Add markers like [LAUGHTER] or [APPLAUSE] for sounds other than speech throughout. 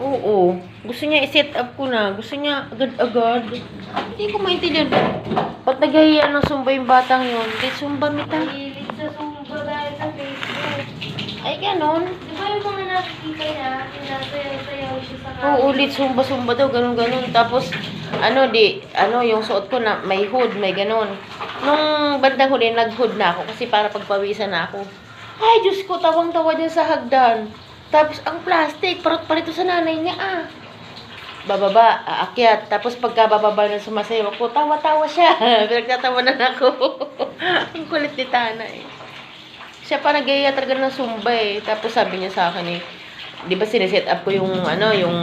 Oo. Gusto niya i-set up ko na. Gusto niya agad-agad. Hindi ko maintindihan. Ba't naghahiya ng sumba yung batang yun? Hindi sumba mita. Mahilig sa sumba dahil sa Facebook. Ay, ganon. Di ba yung mga nakikita niya, sinasayaw-sayaw siya sa Oo, ulit sumba-sumba daw, ganon-ganon. Tapos, ano, di, ano, yung suot ko na may hood, may ganon. Nung bandang huli, nag-hood na ako kasi para pagpawisan na ako. Ay, Diyos ko, tawang-tawa din sa hagdan. Tapos, ang plastic, parot pa rito sa nanay niya, ah. Bababa, aakyat. Tapos, pagka bababa na sumasayaw ako, tawa-tawa siya. [LAUGHS] Pinagtatawanan ako. [LAUGHS] ang kulit ni Tana, eh. Siya pa nagaya talaga ng Zumba eh. Tapos sabi niya sa akin eh, di ba sineset up ko yung ano, yung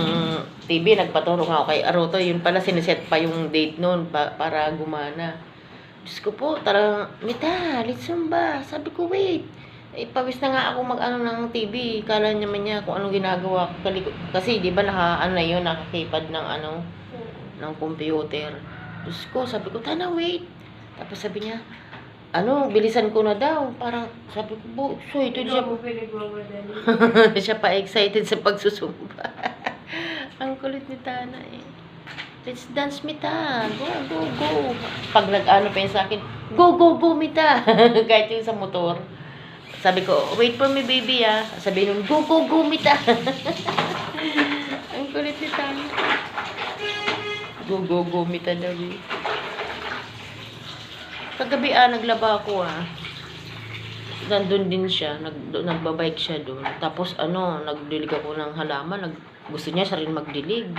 TV, nagpaturo nga ako kay Aroto, yun pala sineset pa yung date noon pa, para gumana. Diyos ko po, talagang, Mita, let's Zumba. Sabi ko, wait. Eh, pawis na nga ako mag-ano ng TV. Kala naman niya kung anong ginagawa ko. Kasi, di ba, naka, ano na yun, nakakipad ng ano, ng computer. Diyos ko, sabi ko, Tana, wait. Tapos sabi niya, ano, bilisan ko na daw. Parang, sabi ko, bo, so, ito siya, [LAUGHS] siya pa excited sa pagsusumba. [LAUGHS] Ang kulit ni Tana eh. Let's dance, Mita. Go, go, go. Pag nag-ano pa yun sa akin, go, go, go, Mita. [LAUGHS] Kahit yung sa motor. Sabi ko, wait for me, baby, ah. Sabi nung, go, go, go, Mita. [LAUGHS] Ang kulit ni Tana. Go, go, go, Mita daw eh. Kagabi ah, naglaba ako ah. Nandun din siya, nag, do- nagbabike siya doon. Tapos ano, nagdilig ako ng halaman, nag, gusto niya siya rin magdilig.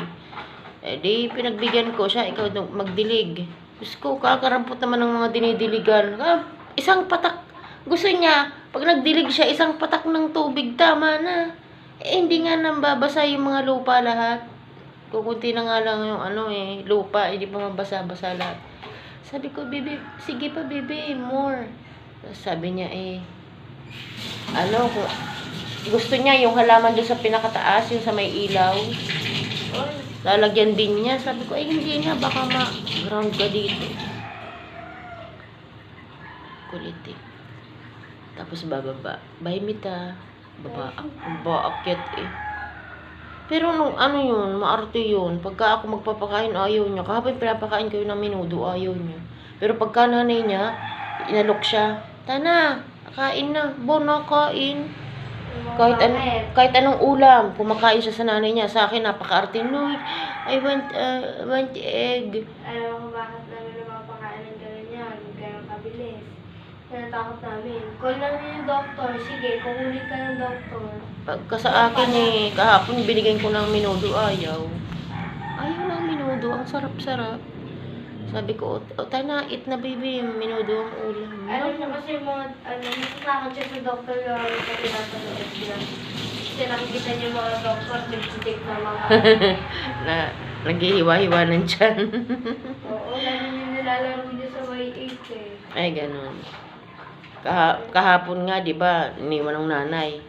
Eh di, pinagbigyan ko siya, ikaw magdilig. Diyos ko, kakarampot naman ng mga dinidiligan. Ah, isang patak. Gusto niya, pag nagdilig siya, isang patak ng tubig, tama na. Eh, hindi nga nambabasa yung mga lupa lahat. Kukunti na nga lang yung ano eh, lupa, hindi pa mabasa-basa lahat. Sabi ko, baby, sige pa, baby, more. Sabi niya, eh, ano, gusto niya yung halaman doon sa pinakataas, yung sa may ilaw. Lalagyan din niya. Sabi ko, eh, hindi na, baka ma-ground ka dito. Kulit eh. Tapos bababa. Bye, Mita. Baba, baba, akyat eh. Pero nung ano yun, maarte yun. Pagka ako magpapakain, ayaw niya. Kahapon pinapakain kayo ng minudo, ayaw niya. Pero pagka nanay niya, inalok siya. Tana, kain na. Bono, kain. Kahit, ano, kahit anong ulam, kumakain siya sa nanay niya. Sa akin, napaka-arte. No, I want, uh, want egg. Alam mo bakit namin napapakain ng ganyan, ganyan kabilis. Tinatakot namin. Call namin yung doktor. Sige, kukunin ka ng doktor. Pagka sa akin eh, kahapon binigyan ko ng minudo, ayaw. Ayaw ng minudo, ang sarap-sarap. Sabi ko, o tayo na, eat na baby, minudo ang ulam. Alam mo kasi mga, ano, natatakot siya sa doktor yung sa pinapanood niya. Kasi nakikita yung mga doktor, nagsitik na mga, [LAUGHS] na naghihiwa-hiwa ng tiyan. oo, lalo nilalaro niya sa Y8 eh. Ay, ganun. Kaha, kahapon nga, di ba, iniwan ng nanay.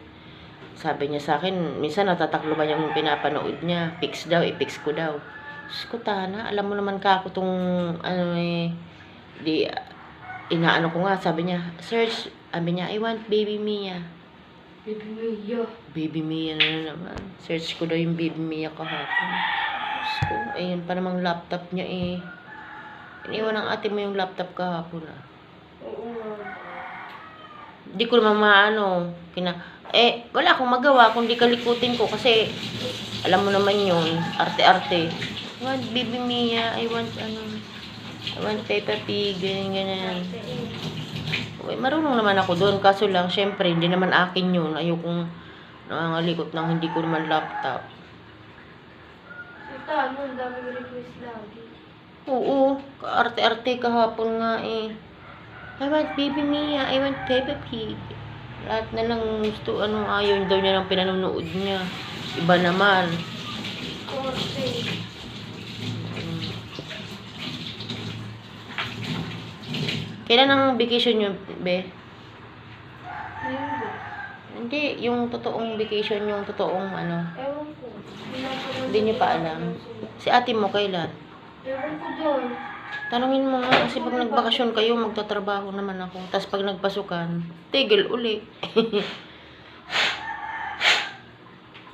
Sabi niya sa akin, minsan natataklo ba yung pinapanood niya? Fix daw, i-fix ko daw. Diyos ko, Tana, alam mo naman ka ako tong, ano eh, di, inaano ko nga, sabi niya, search, sabi niya, I want baby Mia. Baby Mia. Baby Mia na naman. Search ko daw yung baby Mia kahapon. Diyos ko, ayun pa namang laptop niya eh. Iniwan ng ate mo yung laptop kahapon ah. Di ko naman maano, kina, eh, wala akong magawa kundi kalikutin ko kasi alam mo naman yun, arte-arte. I want baby Mia, I want ano, I want Peppa Pig, ganyan, ganyan. Uy, marunong naman ako doon, kaso lang, syempre, hindi naman akin yun. Ayokong nangangalikot ng hindi ko naman laptop. Ito, ano, ang daming request lagi. Oo, arte-arte kahapon nga eh. I want baby Mia, I want Peppa Pig. Lahat na lang gusto, ano, ayaw daw niya ng pinanonood niya. Iba naman. Mm. Kailan ang vacation niyo, be? Ba? Hindi, yung totoong vacation, yung totoong ano. Ewan ko. Hindi niyo pa alam. Si ate mo kailan? Ewan ko doon. Tanungin mo nga kasi pag nagbakasyon kayo, magtatrabaho naman ako. Tapos pag nagpasukan, tigil uli. [LAUGHS]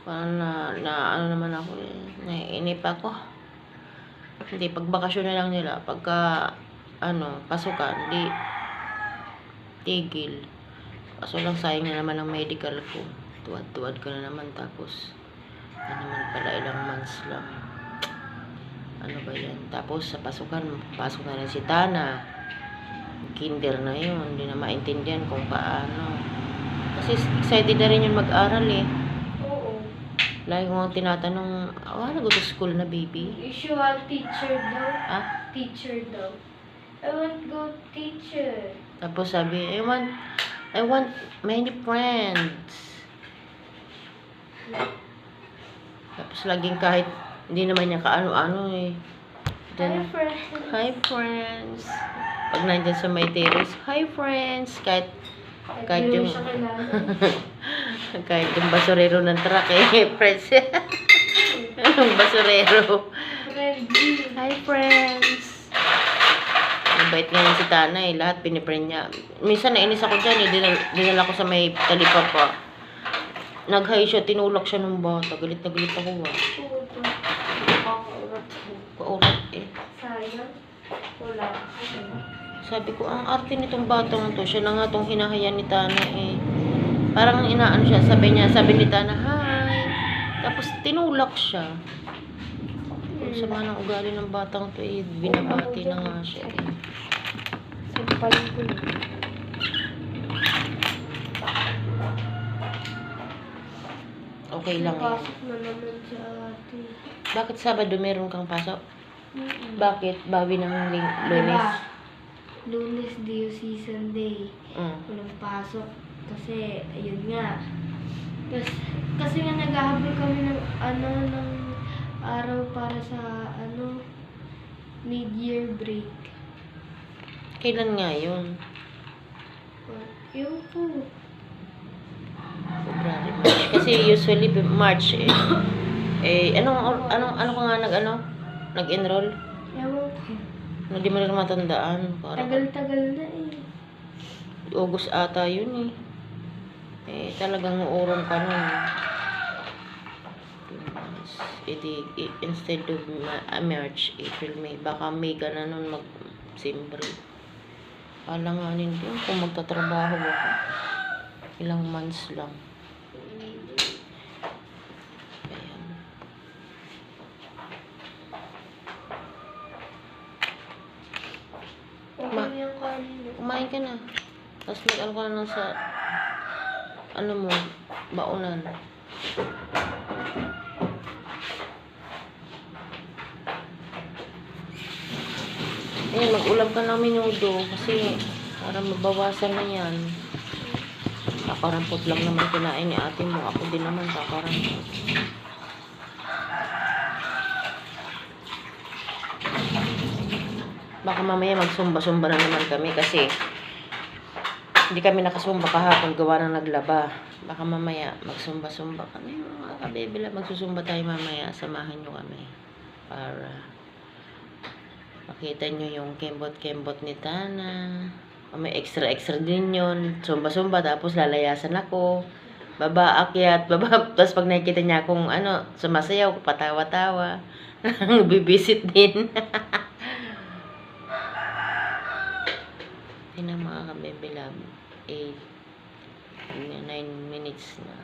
Parang na, na ano naman ako eh. Naiinip ako. Hindi, pag bakasyon na lang nila. Pagka, ano, pasukan, di, tigil. Kaso lang sayang na naman ang medical ko. Tuwad-tuwad ka na naman tapos, ano naman pala ilang months lang. Ano ba yan? Tapos sa pasukan, pasok na rin si Tana. Kinder na yun. Hindi na maintindihan kung paano. Kasi excited na rin yun mag-aral eh. Oo. Lagi ko nga tinatanong, oh, ano go to school na baby? Usual teacher daw. Ah? Teacher daw. I want go teacher. Tapos sabi, I want, I want many friends. Tapos laging kahit, hindi naman niya kaano-ano eh. Hi, Then, friend. hi friends. Pag nandyan sa may terrace, hi friends. Kahit, kahit yung- [LAUGHS] kahit yung basurero ng truck eh, [LAUGHS] friends. Anong basurero? Hi, friends! Bait nga si Tana eh. Lahat piniprint niya. Minsan nainis ako dyan eh. Dinal, dinala ko sa may talipa pa. Nag-hi siya, tinulak siya ng bata. Galit na galit ako ah. Paurat eh. Sayang. Wala. Sabi ko, ang arte nitong batang to. Siya na nga tong hinahayan ni Tana eh. Parang inaano siya. Sabi niya, sabi ni Tana, hi! Tapos tinulak siya. Kung sama ng ugali ng batang to eh. Binabati na nga siya eh. Sampal ko na. Okay lang. Pasok na naman sa ate. Bakit Sabado meron kang pasok? Mm-mm. Bakit? Bawi ng ling- lunes? Diba? Lunes, diocesan day. Mm. Walang pasok. Kasi, ayun nga. Kasi, kasi nga naghahabol kami ng ano, ng araw para sa ano, mid-year break. Kailan nga yun? Yun po. February, March. Kasi usually March eh. Eh, anong, anong, ano ka nga nag, ano? Nag-enroll? Ewan ko. No, di mo rin matandaan. Tagal-tagal na eh. August ata yun eh. Eh, talagang uurong ka nun. Eh, di, instead of ah, March, April, May, baka May ka na nun mag-Simbre. Alanganin din kung magtatrabaho ako. Ilang months lang. Ayan. Ma-. Kumain ka na. Tapos mag-ano ka na sa ano mo, baunan. Eh, mag-ulam ka ng minudo kasi para mabawasan na yan. Kakarampot lang naman kinain ni ate mo. Ako din naman kakarampot. Baka mamaya magsumba-sumba na naman kami kasi hindi kami nakasumba kahapon gawa ng naglaba. Baka mamaya magsumba-sumba kami mga kabebila. Magsusumba tayo mamaya. Samahan nyo kami. Para makita nyo yung kembot-kembot ni Tana. May extra-extra din yun. Sumba-sumba tapos lalayasan ako. Baba, akyat, baba. [LAUGHS] Tapos pag nakikita niya akong ano, sumasayaw, patawa-tawa. [LAUGHS] Bibisit din. [LAUGHS] Ang mga kabebilab. 8, 9 minutes na.